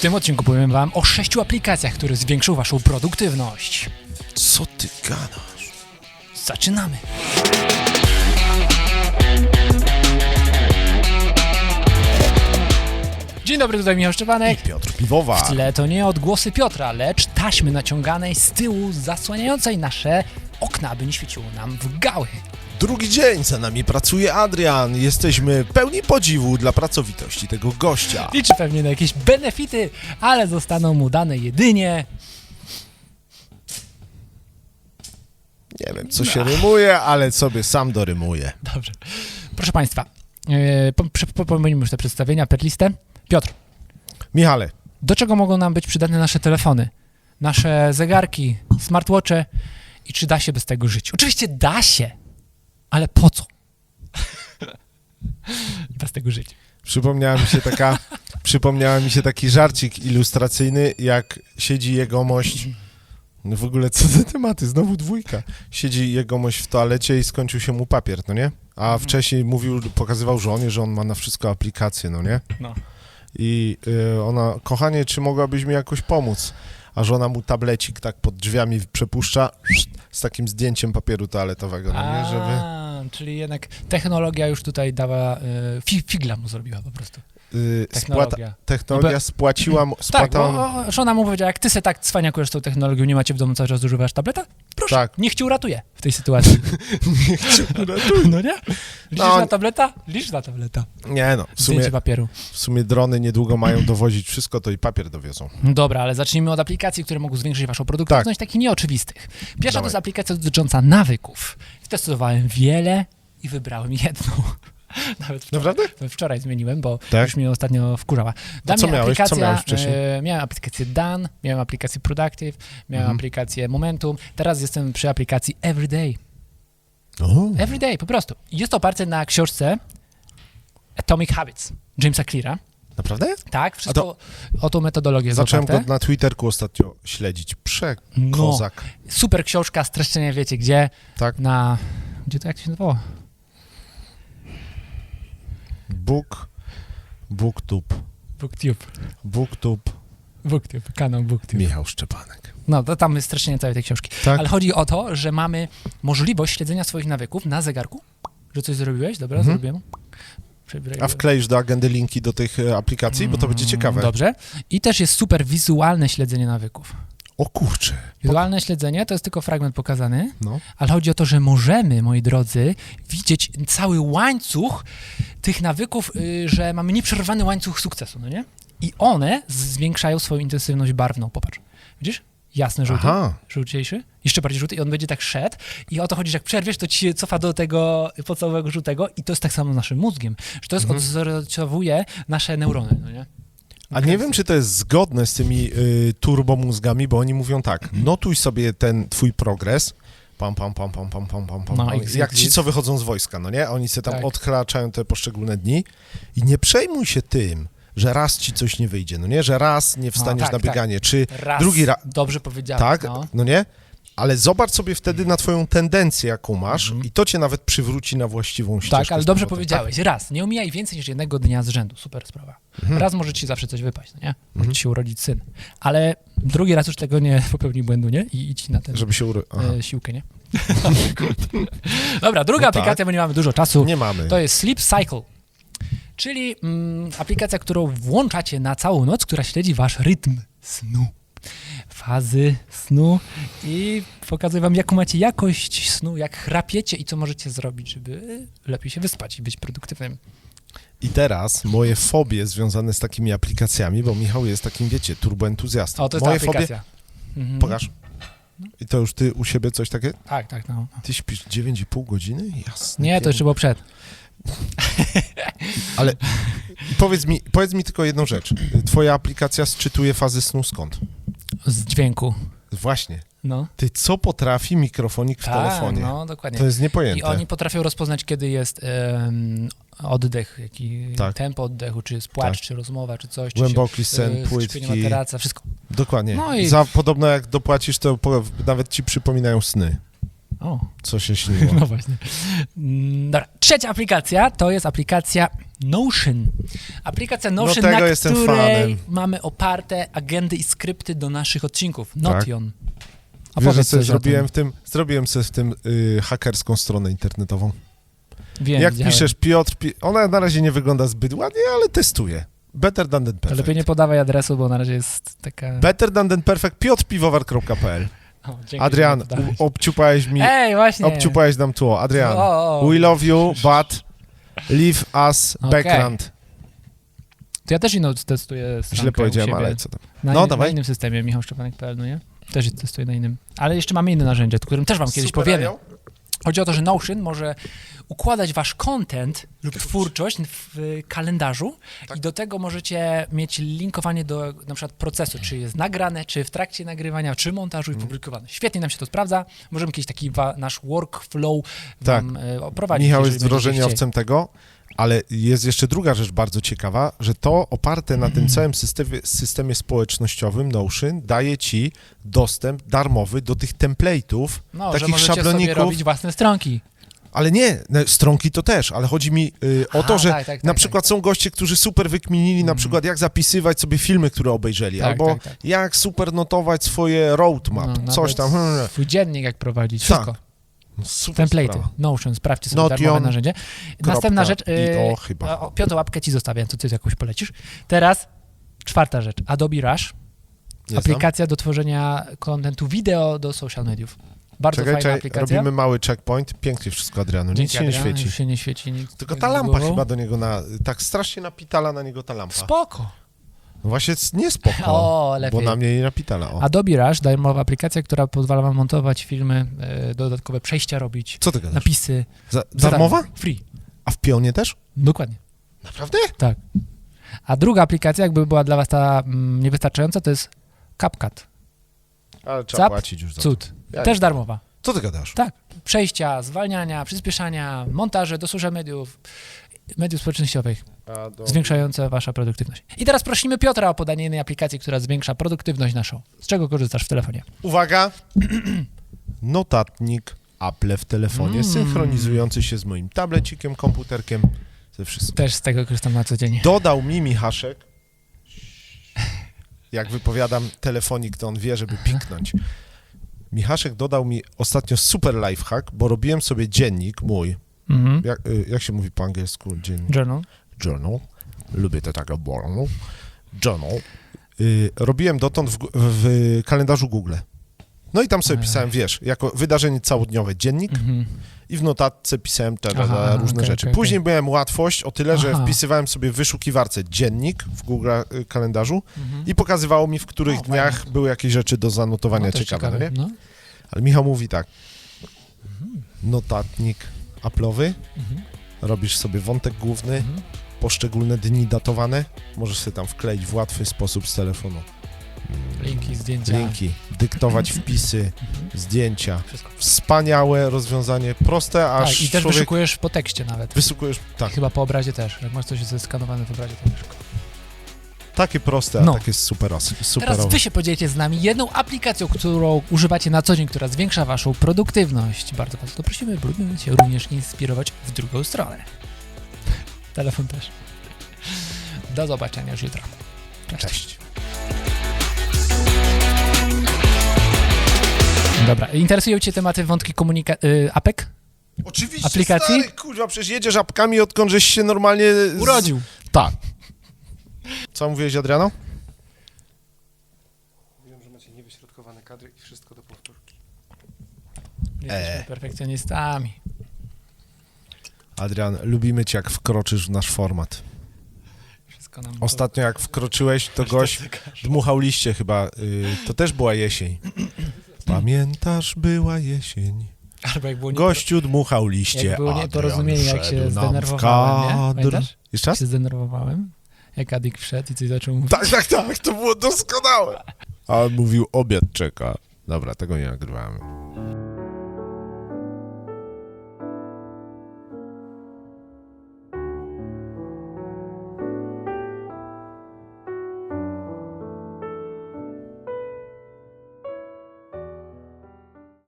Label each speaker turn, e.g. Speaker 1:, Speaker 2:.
Speaker 1: tym odcinku powiem Wam o sześciu aplikacjach, które zwiększą Waszą produktywność.
Speaker 2: Co ty gadasz?
Speaker 1: Zaczynamy! Dzień dobry, tutaj Michał Szczepanek.
Speaker 2: Piotr Piwowa.
Speaker 1: W tle to nie odgłosy Piotra, lecz taśmy naciąganej z tyłu zasłaniającej nasze okna, aby nie świeciło nam w gały.
Speaker 2: Drugi dzień za nami pracuje Adrian. Jesteśmy pełni podziwu dla pracowitości tego gościa.
Speaker 1: Liczy pewnie na jakieś benefity, ale zostaną mu dane jedynie
Speaker 2: Nie wiem, co się rymuje, ale sobie sam dorymuję.
Speaker 1: Dobrze. Proszę Państwa, yy, pomylimy już te przedstawienia, per listę. Piotr,
Speaker 2: Michale,
Speaker 1: do czego mogą nam być przydatne nasze telefony, nasze zegarki, smartwatche i czy da się bez tego żyć? Oczywiście da się, ale po co? bez tego żyć.
Speaker 2: przypomniała mi się taka, przypomniała mi się taki żarcik ilustracyjny, jak siedzi jegomość. No w ogóle co za tematy, znowu dwójka. Siedzi jegomość w toalecie i skończył się mu papier, no nie? A wcześniej mówił, pokazywał żonie, że on ma na wszystko aplikację, no nie?
Speaker 1: No.
Speaker 2: I y, ona, kochanie, czy mogłabyś mi jakoś pomóc? A żona mu tablecik tak pod drzwiami przepuszcza z takim zdjęciem papieru toaletowego, no nie? Żeby...
Speaker 1: Czyli jednak technologia już tutaj dała, fi, figla mu zrobiła po prostu.
Speaker 2: Y, spłata,
Speaker 1: Technologia.
Speaker 2: technologia
Speaker 1: No bo-
Speaker 2: spłaciła mu...
Speaker 1: Tak,
Speaker 2: Spłata,
Speaker 1: bo żona mu powiedziała, jak ty se tak cwaniakujesz tą technologią, nie macie w domu cały czas używasz tableta? Proszę,
Speaker 2: Tak.
Speaker 1: niech cię uratuje w tej sytuacji. no nie? Liczysz
Speaker 2: No.
Speaker 1: na tableta? Licz na tableta.
Speaker 2: Nie no, w sumie,
Speaker 1: papieru.
Speaker 2: w sumie drony niedługo mają dowozić wszystko, to i papier dowiozą.
Speaker 1: Dobra, ale zacznijmy od aplikacji, które mogą zwiększyć waszą produktywność, takich nieoczywistych. Pierwsza to
Speaker 2: Dawaj.
Speaker 1: jest aplikacja dotycząca nawyków. Testowałem wiele i wybrałem jedną. Nawet wczoraj,
Speaker 2: Naprawdę?
Speaker 1: wczoraj zmieniłem, bo
Speaker 2: Tak?
Speaker 1: już mnie ostatnio wkurzawa. Dla
Speaker 2: co miałeś? Co miałeś wcześniej?
Speaker 1: e, miałem aplikację Dan, miałem aplikację Productive, miałem
Speaker 2: Mhm.
Speaker 1: aplikację Momentum, teraz jestem przy aplikacji Everyday.
Speaker 2: O,
Speaker 1: Everyday, po prostu. Jest to oparte na książce Atomic Habits Jamesa Cleara.
Speaker 2: naprawdę?
Speaker 1: Tak, wszystko o tą metodologię
Speaker 2: Zacząłem go na Twitterku ostatnio śledzić.
Speaker 1: No.
Speaker 2: Przekozak.
Speaker 1: Super książka, streszczenie wiecie gdzie,
Speaker 2: Tak?
Speaker 1: na... Gdzie to, jak to się nazywało?
Speaker 2: Book, Booktube,
Speaker 1: Booktube.
Speaker 2: Booktube,
Speaker 1: Booktube, kanał Booktube.
Speaker 2: Michał Szczepanek.
Speaker 1: No, to tam jest streszczenie całej tej książki.
Speaker 2: Tak?
Speaker 1: Ale chodzi o to, że mamy możliwość śledzenia swoich nawyków na zegarku, że coś zrobiłeś, dobra,
Speaker 2: Mhm.
Speaker 1: zrobiłem.
Speaker 2: A wkleisz do agendy linki do tych e, aplikacji, bo to będzie
Speaker 1: Mm,
Speaker 2: ciekawe.
Speaker 1: Dobrze. I też jest super wizualne śledzenie nawyków.
Speaker 2: O kurczę.
Speaker 1: Wizualne śledzenie to jest tylko fragment pokazany,
Speaker 2: No.
Speaker 1: ale chodzi o to, że możemy, moi drodzy, widzieć cały łańcuch tych nawyków, y, że mamy nieprzerwany łańcuch sukcesu, no nie? I one zwiększają swoją intensywność barwną. Popatrz. Widzisz? Jasny żółty,
Speaker 2: Aha.
Speaker 1: żółciejszy, jeszcze bardziej żółty i on będzie tak szedł i o to chodzi, że jak przerwiesz, to ci się cofa do tego podstawowego żółtego i to jest tak samo z naszym mózgiem, że to jest
Speaker 2: Mhm.
Speaker 1: odzorowuje nasze neurony, no nie?
Speaker 2: A nie wiem, czy to jest zgodne z tymi y, turbomózgami, bo oni mówią tak, notuj sobie ten twój progres, pam, pam, pam, pam, pam, pam, pam, pam,
Speaker 1: No,
Speaker 2: jak ci, co wychodzą z wojska, no nie? Oni sobie tam
Speaker 1: Tak.
Speaker 2: odkraczają te poszczególne dni i nie przejmuj się tym, że raz ci coś nie wyjdzie, no nie? Że raz nie wstaniesz
Speaker 1: tak,
Speaker 2: na
Speaker 1: tak.
Speaker 2: bieganie, czy
Speaker 1: Raz,
Speaker 2: drugi raz,
Speaker 1: dobrze powiedziałeś,
Speaker 2: tak,
Speaker 1: no.
Speaker 2: no nie? Ale zobacz sobie wtedy na twoją tendencję, jaką masz i to cię nawet przywróci na właściwą ścieżkę.
Speaker 1: Tak, ale dobrze
Speaker 2: powrotem,
Speaker 1: powiedziałeś. Raz, nie omijaj więcej niż jednego dnia z rzędu. Super sprawa.
Speaker 2: Mhm.
Speaker 1: Raz może ci zawsze coś wypaść, no nie? Może ci się urodzić syn. Ale drugi raz już tego nie popełnij błędu, nie? I idź na tę
Speaker 2: Tak? Żeby się uro...
Speaker 1: E, siłkę, nie? Dobra, druga
Speaker 2: No tak.
Speaker 1: aplikacja, bo nie mamy dużo czasu.
Speaker 2: Nie mamy.
Speaker 1: To jest Sleep Cycle. Czyli mm, aplikacja, którą włączacie na całą noc, która śledzi wasz rytm snu. Fazy snu i pokazuje wam, jaką macie jakość snu, jak chrapiecie i co możecie zrobić, żeby lepiej się wyspać i być produktywnym.
Speaker 2: I teraz moje fobie związane z takimi aplikacjami, bo Michał jest takim, wiecie, turboentuzjastą.
Speaker 1: O, to jest
Speaker 2: moje
Speaker 1: ta aplikacja. Mhm.
Speaker 2: Pokaż. I to już ty u siebie coś takie?
Speaker 1: Tak, tak, no.
Speaker 2: Ty śpisz 9,5 godziny? Jasne.
Speaker 1: Nie, to jeszcze było przed.
Speaker 2: Ale powiedz mi, powiedz mi tylko jedną rzecz. Twoja aplikacja sczytuje fazy snu skąd?
Speaker 1: Z dźwięku.
Speaker 2: Właśnie.
Speaker 1: No.
Speaker 2: Ty, co potrafi mikrofonik w
Speaker 1: Tak,
Speaker 2: telefonie?
Speaker 1: no, dokładnie.
Speaker 2: To jest
Speaker 1: I
Speaker 2: niepojęte.
Speaker 1: oni potrafią rozpoznać, kiedy jest oddech, jaki
Speaker 2: Tak.
Speaker 1: tempo oddechu, czy jest płacz,
Speaker 2: Tak.
Speaker 1: czy rozmowa, czy coś, czy
Speaker 2: Głęboki
Speaker 1: się,
Speaker 2: sen,
Speaker 1: skrzypienie
Speaker 2: płytki.
Speaker 1: materaca, wszystko.
Speaker 2: Dokładnie.
Speaker 1: No i-
Speaker 2: Za, podobno jak dopłacisz, to po, nawet ci przypominają sny.
Speaker 1: O,
Speaker 2: Co się śniło?
Speaker 1: no właśnie. Mm, Dobra. Trzecia aplikacja to jest aplikacja Notion. Aplikacja Notion,
Speaker 2: tego
Speaker 1: na której
Speaker 2: fanem.
Speaker 1: mamy oparte agendy i skrypty do naszych odcinków. Notion. A
Speaker 2: Wiesz, że
Speaker 1: powiedz
Speaker 2: sobie
Speaker 1: coś o
Speaker 2: zrobiłem w tym, zrobiłem sobie w tym y, hakerską stronę internetową.
Speaker 1: Wiem,
Speaker 2: Jak
Speaker 1: widziałem.
Speaker 2: piszesz Piotr, pi ona na razie nie wygląda zbyt ładnie, ale testuję. Better than than
Speaker 1: To
Speaker 2: perfect.
Speaker 1: lepiej nie podawaj adresu, bo na razie jest taka...
Speaker 2: Better than than perfect, piotrpiwowar.pl.
Speaker 1: O,
Speaker 2: Adrian, obciupałeś mi,
Speaker 1: Ej, właśnie.
Speaker 2: obciupałeś nam tło. Adrian,
Speaker 1: O, o.
Speaker 2: we love you, but leave us
Speaker 1: Okej.
Speaker 2: background.
Speaker 1: To ja też inną testuję
Speaker 2: Źle powiedziałem, ale co tam.
Speaker 1: Na,
Speaker 2: No,
Speaker 1: innym,
Speaker 2: dawaj.
Speaker 1: na innym systemie, michałszczepanek.pl, no nie? Też testuję na innym. Ale jeszcze mamy inne narzędzie, o którym też wam kiedyś
Speaker 2: Super
Speaker 1: powiemy. Chodzi o to, że Notion może układać wasz content lub twórczość w kalendarzu
Speaker 2: Tak.
Speaker 1: i do tego możecie mieć linkowanie do na przykład procesu, czy jest nagrane, czy w trakcie nagrywania, czy montażu i
Speaker 2: Mhm.
Speaker 1: publikowane. Świetnie nam się to sprawdza. Możemy jakiś taki nasz workflow
Speaker 2: Tak.
Speaker 1: wam y, oprowadzić.
Speaker 2: Michał jest wdrożeniowcem tego, ale jest jeszcze druga rzecz bardzo ciekawa, że to oparte na tym całym systemie, systemie społecznościowym Notion daje ci dostęp darmowy do tych template'ów,
Speaker 1: No, że
Speaker 2: takich
Speaker 1: sobie
Speaker 2: szabloników,
Speaker 1: robić własne stronki.
Speaker 2: ale nie, no, stronki to też, ale chodzi mi y, o to, że
Speaker 1: tak, tak,
Speaker 2: na
Speaker 1: tak,
Speaker 2: przykład są goście, którzy super wykminili na przykład jak zapisywać sobie filmy, które obejrzeli,
Speaker 1: Tak,
Speaker 2: albo
Speaker 1: tak, tak.
Speaker 2: jak super notować swoje roadmap,
Speaker 1: No,
Speaker 2: coś tam. hmm,
Speaker 1: Swój dziennik jak prowadzić,
Speaker 2: Tak.
Speaker 1: wszystko.
Speaker 2: Super
Speaker 1: Template'y,
Speaker 2: sprawa.
Speaker 1: Notion, sprawdźcie sobie
Speaker 2: Notion,
Speaker 1: darmowe narzędzie. Następna rzecz, yy,
Speaker 2: o, chyba.
Speaker 1: o, piątą łapkę ci zostawiam, to ty jakoś polecisz. Teraz czwarta rzecz, Adobe Rush, aplikacja do tworzenia kontentu wideo do social mediów. Bardzo
Speaker 2: Czekaj,
Speaker 1: fajna
Speaker 2: czekaj,
Speaker 1: aplikacja.
Speaker 2: robimy mały checkpoint. Pięknie wszystko, Adrianu. Nic
Speaker 1: Dzięki,
Speaker 2: się nie świeci.
Speaker 1: już się nie świeci. Nic
Speaker 2: Tylko ta lampa chyba do niego na... Tak strasznie napitala na niego ta lampa.
Speaker 1: Spoko.
Speaker 2: No właśnie nie spoko,
Speaker 1: O, lepiej.
Speaker 2: bo na mnie nie napitala. O.
Speaker 1: Adobe Rush, darmowa aplikacja, która pozwala wam montować filmy, e, dodatkowe przejścia robić,
Speaker 2: Co ty gadasz?
Speaker 1: napisy.
Speaker 2: Za, darmowa?
Speaker 1: darmo. Free.
Speaker 2: A w pionie też?
Speaker 1: Dokładnie.
Speaker 2: Naprawdę?
Speaker 1: Tak. A druga aplikacja, jakby była dla was ta mm, niewystarczająca, to jest CapCut.
Speaker 2: Ale trzeba
Speaker 1: Cap?
Speaker 2: płacić już za to.
Speaker 1: Cud.
Speaker 2: Ja
Speaker 1: Też
Speaker 2: nie-
Speaker 1: darmowa.
Speaker 2: Co ty gadasz?
Speaker 1: Tak. Przejścia, zwalniania, przyspieszania, montaże do social mediów, mediów społecznościowych. Zwiększające wasza produktywność. I teraz prosimy Piotra o podanie jednej aplikacji, która zwiększa produktywność naszą. Z czego korzystasz w telefonie?
Speaker 2: Uwaga! Notatnik Apple w telefonie,
Speaker 1: Mm.
Speaker 2: synchronizujący się z moim tablecikiem, komputerkiem, ze wszystkim.
Speaker 1: Też z tego korzystam na co dzień.
Speaker 2: Dodał mi Michaszek, jak wypowiadam telefonik, to on wie, żeby piknąć. Michaszek dodał mi ostatnio super lifehack, bo robiłem sobie dziennik mój.
Speaker 1: Mhm.
Speaker 2: Jak, y, jak się mówi po angielsku? Dziennik?
Speaker 1: Journal.
Speaker 2: Journal. Lubię to takie journal. Journal. Y, robiłem dotąd w, w kalendarzu Google. No i tam sobie pisałem, wiesz, jako wydarzenie całodniowe dziennik
Speaker 1: Mhm.
Speaker 2: i w notatce pisałem te, te,
Speaker 1: Aha,
Speaker 2: te różne
Speaker 1: okej,
Speaker 2: rzeczy.
Speaker 1: okej,
Speaker 2: Później miałem łatwość o tyle, że
Speaker 1: Aha.
Speaker 2: wpisywałem sobie w wyszukiwarce dziennik w Google y, kalendarzu
Speaker 1: Mhm.
Speaker 2: i pokazywało mi, w których
Speaker 1: O,
Speaker 2: dniach były jakieś rzeczy do zanotowania
Speaker 1: No, też
Speaker 2: ciekawe, no nie?
Speaker 1: No.
Speaker 2: Ale Michał mówi tak, notatnik Apple'owy,
Speaker 1: Mhm.
Speaker 2: robisz sobie wątek główny,
Speaker 1: Mhm.
Speaker 2: Poszczególne dni datowane, możesz sobie tam wkleić w łatwy sposób z telefonu.
Speaker 1: Linki, zdjęcia.
Speaker 2: Linki, dyktować wpisy,
Speaker 1: Mhm.
Speaker 2: zdjęcia.
Speaker 1: Wszystko.
Speaker 2: Wspaniałe rozwiązanie, proste, aż
Speaker 1: Tak, I też
Speaker 2: człowiek...
Speaker 1: wyszukujesz po tekście nawet.
Speaker 2: Wysukujesz, tak,
Speaker 1: Chyba po obrazie też. Jak masz coś zeskanowane w obrazie, to wiesz.
Speaker 2: takie proste, a
Speaker 1: No.
Speaker 2: takie super, super.
Speaker 1: Teraz wy się podzielicie z nami jedną aplikacją, którą używacie na co dzień, która zwiększa waszą produktywność. Bardzo was to prosimy, próbujmy się również inspirować w drugą stronę. Telefon też. Do zobaczenia już jutro. Cześć.
Speaker 2: Cześć.
Speaker 1: Dobra, interesują cię tematy wątki komunika... Y, apek?
Speaker 2: Oczywiście,
Speaker 1: Aplikacji?
Speaker 2: stary, kurwa, przecież jedziesz apkami, odkąd żeś się normalnie... Z...
Speaker 1: Urodził.
Speaker 2: Tak. Co mówiłeś, Adriano?
Speaker 3: Mówiłem, że macie niewyśrodkowane kadry i wszystko do powtórki.
Speaker 1: Jesteśmy
Speaker 2: E.
Speaker 1: perfekcjonistami.
Speaker 2: Adrian, lubimy cię, jak wkroczysz w nasz format.
Speaker 1: Wszystko nam...
Speaker 2: Ostatnio jak wkroczyłeś, to gość dmuchał liście chyba. Y, to też była jesień. Pamiętasz, była jesień.
Speaker 1: Albo jak było.
Speaker 2: Gościu dmuchał liście.
Speaker 1: Jak było nieporozumienie, jak się zdenerwowałem, nie? Pamiętasz?
Speaker 2: Jeszcze
Speaker 1: Jak
Speaker 2: raz?
Speaker 1: się zdenerwowałem? Jak Adik wszedł i coś zaczął mówić.
Speaker 2: Tak, tak, tak, to było doskonałe. A on mówił, obiad czeka. Dobra, tego nie nagrywamy.